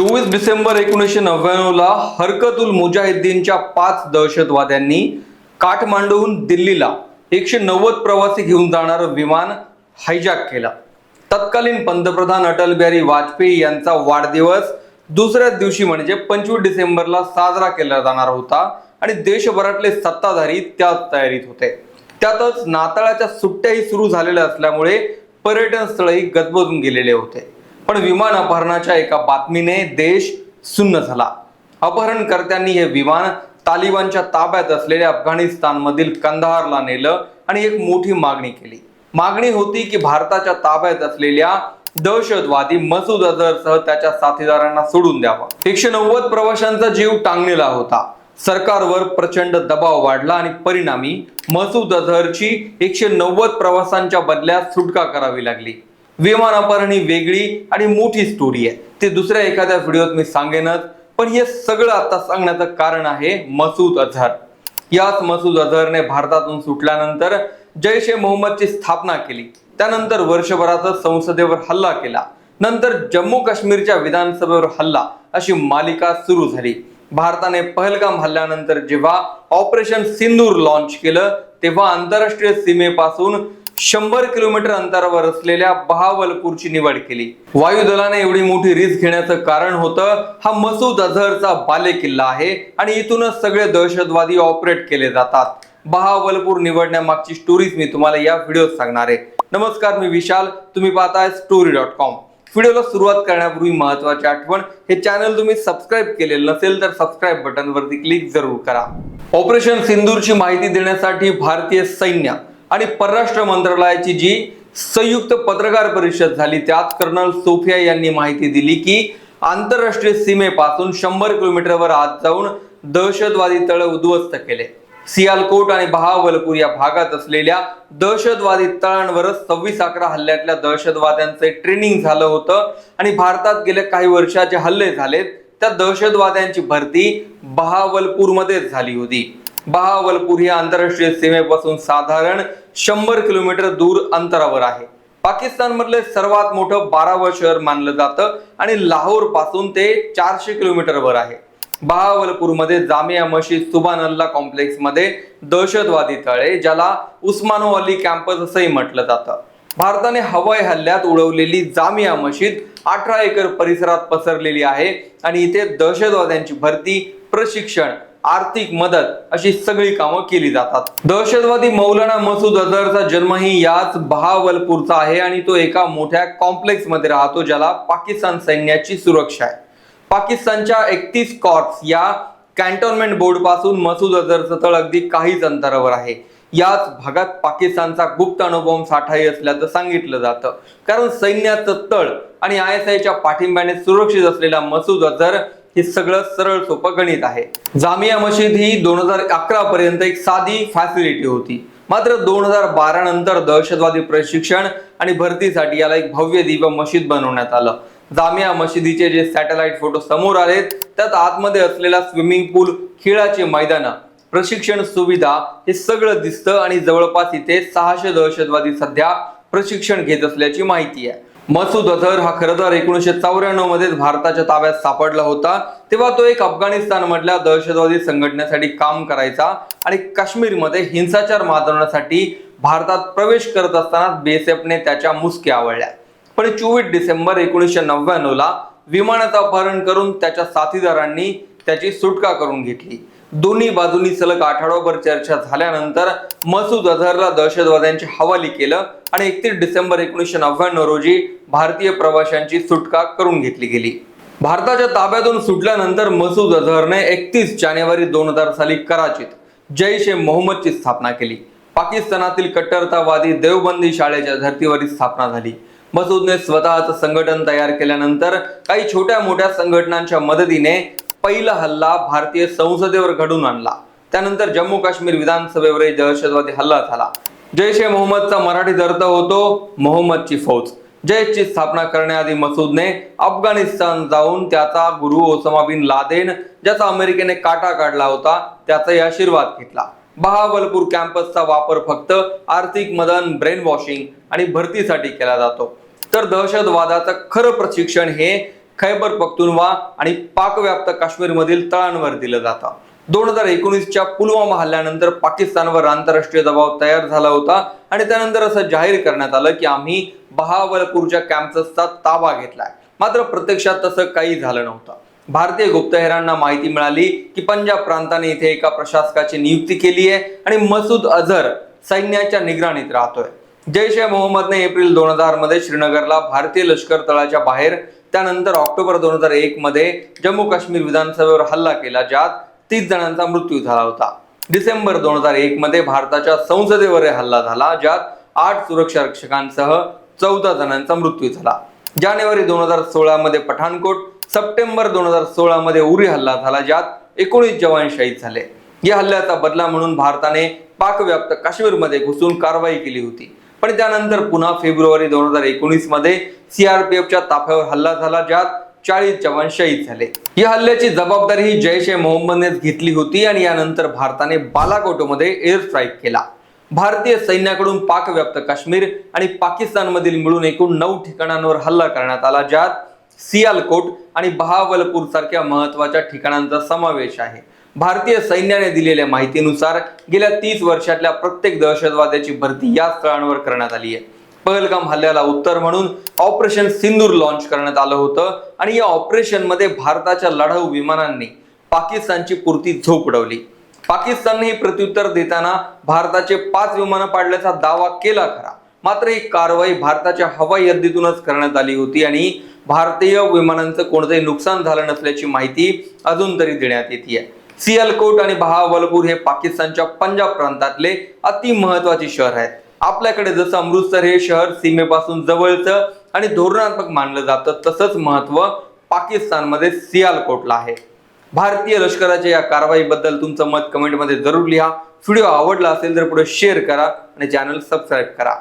चोवीस डिसेंबर एकोणीसशे नव्याण्णवला हरकतुल मुजाहिद्दीनच्या पाच दहशतवाद्यांनी काठमांडूहून दिल्लीला एकशे नव्वद प्रवासी घेऊन जाणारं विमान हायजॅक केलं. तत्कालीन पंतप्रधान अटल बिहारी वाजपेयी यांचा वाढदिवस दुसऱ्याच दिवशी म्हणजे पंचवीस डिसेंबरला साजरा केला जाणार होता आणि देशभरातले सत्ताधारी त्याच तयारीत होते. त्यातच नाताळाच्या सुट्ट्याही सुरू झालेल्या असल्यामुळे पर्यटन स्थळही गजबजून गेलेले होते. पण विमान अपहरणाच्या एका बातमीने देश सुन्न झाला. अपहरणकर्त्यांनी हे विमान तालिबानच्या ताब्यात असलेल्या अफगाणिस्तानमधील कंदहारला नेलं आणि एक मोठी मागणी केली. मागणी होती की भारताच्या ताब्यात असलेल्या दहशतवादी मसूद अझहरसह त्याच्या साथीदारांना सोडून द्यावा. एकशे नव्वद प्रवाशांचा जीव टांगलेला होता. सरकारवर प्रचंड दबाव वाढला आणि परिणामी मसूद अझहरची एकशे नव्वद प्रवासांच्या बदल्यात सुटका करावी लागली. विमान अपहरण ही वेगळी आणि मोठी स्टोरी आहे. ते दुसऱ्या एखाद्या व्हिडिओत मी सांगेनच पण हे सगळं आता सांगण्याचं कारण आहे मसूद अझहर. याच मसूद अझहरने भारतातून सुटल्यानंतर जैश ए मोहम्मदची स्थापना केली. त्यानंतर वर्षभरातच संसदेवर हल्ला केला. नंतर जम्मू काश्मीरच्या विधानसभेवर हल्ला अशी मालिका सुरू झाली. भारताने पहलगाम हल्ल्यानंतर जेव्हा ऑपरेशन सिंदूर लॉन्च केलं तेव्हा आंतरराष्ट्रीय सीमेपासून शंभर किलोमीटर अंतरावर असलेल्या बहावलपूरची निवड केली. वायुदलाने एवढी मोठी रिस्क घेण्याचं कारण होतं हा मसूद अझहरचा बाले किल्ला आहे आणि इथूनच सगळे दहशतवादी ऑपरेट केले जातात. बहावलपूर निवडण्यामागची स्टोरीज मी तुम्हाला या व्हिडिओत सांगणार आहे. नमस्कार मी विशाल. तुम्ही पाहताय स्टोरी डॉट कॉम व्हिडिओला सुरुवात करण्यापूर्वी महत्वाची आठवण हे चॅनल तुम्ही सबस्क्राईब केलेलं नसेल तर सबस्क्राईब बटनवरती क्लिक जरूर करा. ऑपरेशन सिंदूरची माहिती देण्यासाठी भारतीय सैन्य आणि परराष्ट्र मंत्रालयाची जी संयुक्त पत्रकार परिषद झाली त्यात कर्नल सोफिया यांनी माहिती दिली की आंतरराष्ट्रीय सीमेपासून शंभर किलोमीटरवर आत जाऊन दहशतवादी तळ उद्ध्वस्त केले. सियालकोट आणि बहावलपूर या भागात असलेल्या दहशतवादी तळांवरच सव्वीस अकरा हल्ल्यातल्या दहशतवाद्यांचे ट्रेनिंग झालं होतं आणि भारतात गेल्या काही वर्षाचे हल्ले झालेत त्या दहशतवाद्यांची भरती बहावलपूरमध्येच झाली होती. बहावलपूर ही आंतरराष्ट्रीय सीमेपासून साधारण शंभर किलोमीटर दूर अंतरावर आहे. पाकिस्तान मधले सर्वात मोठं बारावं शहर मानलं जातं आणि लाहोरपासून ते चारशे किलोमीटरवर आहे. बहावलपूरमध्ये जामिया मशीद सुबान अल्ला कॉम्प्लेक्समध्ये दहशतवादी तळे ज्याला उस्मानो अली कॅम्पस असंही म्हटलं जातं. भारताने हवाई हल्ल्यात उडवलेली जामिया मशीद अठरा एकर परिसरात पसरलेली आहे आणि इथे दहशतवाद्यांची भरती प्रशिक्षण आर्थिक मदत अशी सगळी कामं केली जातात. दहशतवादी मौलाना मसूद अझहरचा जन्मही याच बहावलपूरचा आहे आणि तो एका मोठ्या कॉम्प्लेक्समध्ये राहतो ज्याला पाकिस्तान सैन्याची सुरक्षा आहे. पाकिस्तानच्या एकतीस कॉर्प्स या कॅन्टोन्मेंट बोर्डपासून मसूद अझहरचं तळ अगदी काहीच अंतरावर आहे. याच भागात पाकिस्तानचा गुप्त अणुबॉम्ब साठाही असल्याचं सांगितलं जातं. कारण सैन्याचं तळ आणि आय एस आयच्या पाठिंब्याने सुरक्षित असलेला मसूद अझहर हे सगळं सरळ सोपं गणित आहे. जामिया मशीद ही दोन हजार अकरा पर्यंत एक साधी फॅसिलिटी होती. मात्र दोन हजार बारा नंतर दहशतवादी प्रशिक्षण आणि भरतीसाठी याला एक भव्य दिव्य मशीद बनवण्यात आलं. जामिया मशिदीचे जे सॅटेलाइट फोटो समोर आलेत त्यात आतमध्ये असलेला स्विमिंग पूल खेळाचे मैदान प्रशिक्षण सुविधा हे सगळं दिसतं आणि जवळपास इथे सहाशे दहशतवादी सध्या प्रशिक्षण घेत असल्याची माहिती आहे. मसूद अझहर हा खरं तर एकोणीसशे चौऱ्याण्णव मध्येच भारताच्या ताब्यात सापडला होता. तेव्हा तो एक अफगाणिस्तान मधल्या दहशतवादी संघटनेसाठी काम करायचा आणि काश्मीरमध्ये हिंसाचार माजवण्यासाठी भारतात प्रवेश करत असताना बीएसएफने त्याच्या मुसक्या आवळल्या. पण चोवीस डिसेंबर एकोणीसशे नव्याण्णव ला विमानाचं अपहरण करून त्याच्या साथीदारांनी त्याची सुटका करून घेतली. दोन्ही बाजूनी सलग आठवडाभर चर्चा झाल्यानंतर मसूद अझहरला दहशतवाद्यांच्या हवाली केलं आणि एकतीस डिसेंबर एकोणीसशे नव्याण्णव रोजी भारतीय प्रवाशांची सुटका करून घेतली गेली. भारताच्या ताब्यातून सुटल्यानंतर मसूद अझहरने एकतीस जानेवारी दोन हजार साली कराचीत जैश ए मोहम्मदची स्थापना केली. पाकिस्तानातील कट्टरतावादी देवबंदी शाळेच्या धर्तीवर स्थापना झाली. मसूदने स्वतःचं संघटन तयार केल्यानंतर काही छोट्या मोठ्या संघटनांच्या मदतीने पहिला हल्ला भारतीय संसदेवर घडून आणला. त्यानंतर जम्मू काश्मीर विधानसभेवरही दहशतवादी हल्ला झाला. जैश ए मोहम्मदचा मराठी अर्थ होतो मोहम्मदची फौज. जैशची स्थापना करण्याआधी मसूदने अफगाणिस्तान जाऊन त्याचा गुरु ओसमा बिन लादेन ज्याचा अमेरिकेने काटा काढला होता त्याचाही आशीर्वाद घेतला. बहावलपूर कॅम्पसचा वापर फक्त आर्थिक मदन ब्रेन वॉशिंग आणि भरतीसाठी केला जातो. तर दहशतवादाचं खरं प्रशिक्षण हे खैबर पख्तुनवा आणि पाकव्याप्त काश्मीरमधील तळांवर दिलं जातं. दोन हजार एकोणीसच्या पुलवामा हल्ल्यानंतर पाकिस्तानवर आंतरराष्ट्रीय दबाव तयार झाला होता आणि त्यानंतर असं जाहीर करण्यात आलं की आम्ही बहावलपूरच्या कॅम्पसचा ताबा घेतलाय. मात्र प्रत्यक्षात तसं काही झालं नव्हतं. भारतीय गुप्तहेरांना माहिती मिळाली की पंजाब प्रांताने इथे एका प्रशासकाची नियुक्ती केली आहे आणि मसूद अझर सैन्याच्या निगराणीत राहतोय. जैश ए मोहम्मदने एप्रिल दोन हजारमध्ये श्रीनगरला भारतीय लष्कर तळाच्या बाहेर त्यानंतर ऑक्टोबर दोन हजार एक मध्ये जम्मू काश्मीर विधानसभेवर हल्ला केला ज्यात तीस जणांचा मृत्यू झाला होता. डिसेंबर दोन हजार एक मध्ये भारताच्या संसदेवर हल्ला झाला ज्यात आठ सुरक्षा रक्षकांसह चौदा जणांचा मृत्यू झाला. जानेवारी दोन हजार सोळा मध्ये पठाणकोट सप्टेंबर दोन हजार सोळा मध्ये उरी हल्ला झाला ज्यात एकोणीस जवान शहीद झाले. या हल्ल्याचा बदला म्हणून भारताने पाकव्याप्त काश्मीरमध्ये घुसून कारवाई केली होती. पण त्यानंतर पुन्हा फेब्रुवारी दोन हजार एकोणीसमध्ये सीआरपीएफच्या ताफ्यावर हल्ला झाला ज्यात चाळीस जवान शहीद झाले. या हल्ल्याची जबाबदारी ही जैश ए मोहम्मदनेच घेतली होती आणि यानंतर भारताने बालाकोटमध्ये एअर स्ट्राईक केला. भारतीय सैन्याकडून पाकव्याप्त काश्मीर आणि पाकिस्तानमधील मिळून एकूण नऊ ठिकाणांवर हल्ला करण्यात आला ज्यात सियालकोट आणि बहावलपूर सारख्या महत्त्वाच्या ठिकाणांचा समावेश आहे. भारतीय सैन्याने दिलेल्या माहितीनुसार गेल्या तीस वर्षातल्या प्रत्येक दहशतवाद्याची भरती या स्थळांवर करण्यात आली आहे. पहलगाम हल्ल्याला उत्तर म्हणून ऑपरेशन सिंदूर लॉन्च करण्यात आलं होतं आणि या ऑपरेशनमध्ये भारताच्या लढाऊ विमानांनी पाकिस्तानची पुरती झोप उडवली. पाकिस्तानने हे प्रत्युत्तर देताना भारताचे पाच विमानं पाडल्याचा दावा केला खरा. मात्र ही कारवाई भारताच्या हवाई हद्दीतूनच करण्यात आली होती आणि भारतीय विमानांचं कोणतंही नुकसान झालं नसल्याची माहिती अजून तरी देण्यात येते सियालकोट आणि बहावलपूर हे पाकिस्तानच्या पंजाब प्रांतातले अति महत्त्वाचे शहर आहेत. आपल्याकडे जसं अमृतसर हे शहर सीमेपासून जवळचं आणि धोरणात्मक मानलं जातं तसंच महत्त्व पाकिस्तानमध्ये सियालकोटला आहे. भारतीय लष्कराच्या या कारवाईबद्दल तुमचं मत कमेंटमध्ये जरूर लिहा. व्हिडिओ आवडला असेल तर पुढे शेअर करा आणि चॅनल सबस्क्राईब करा.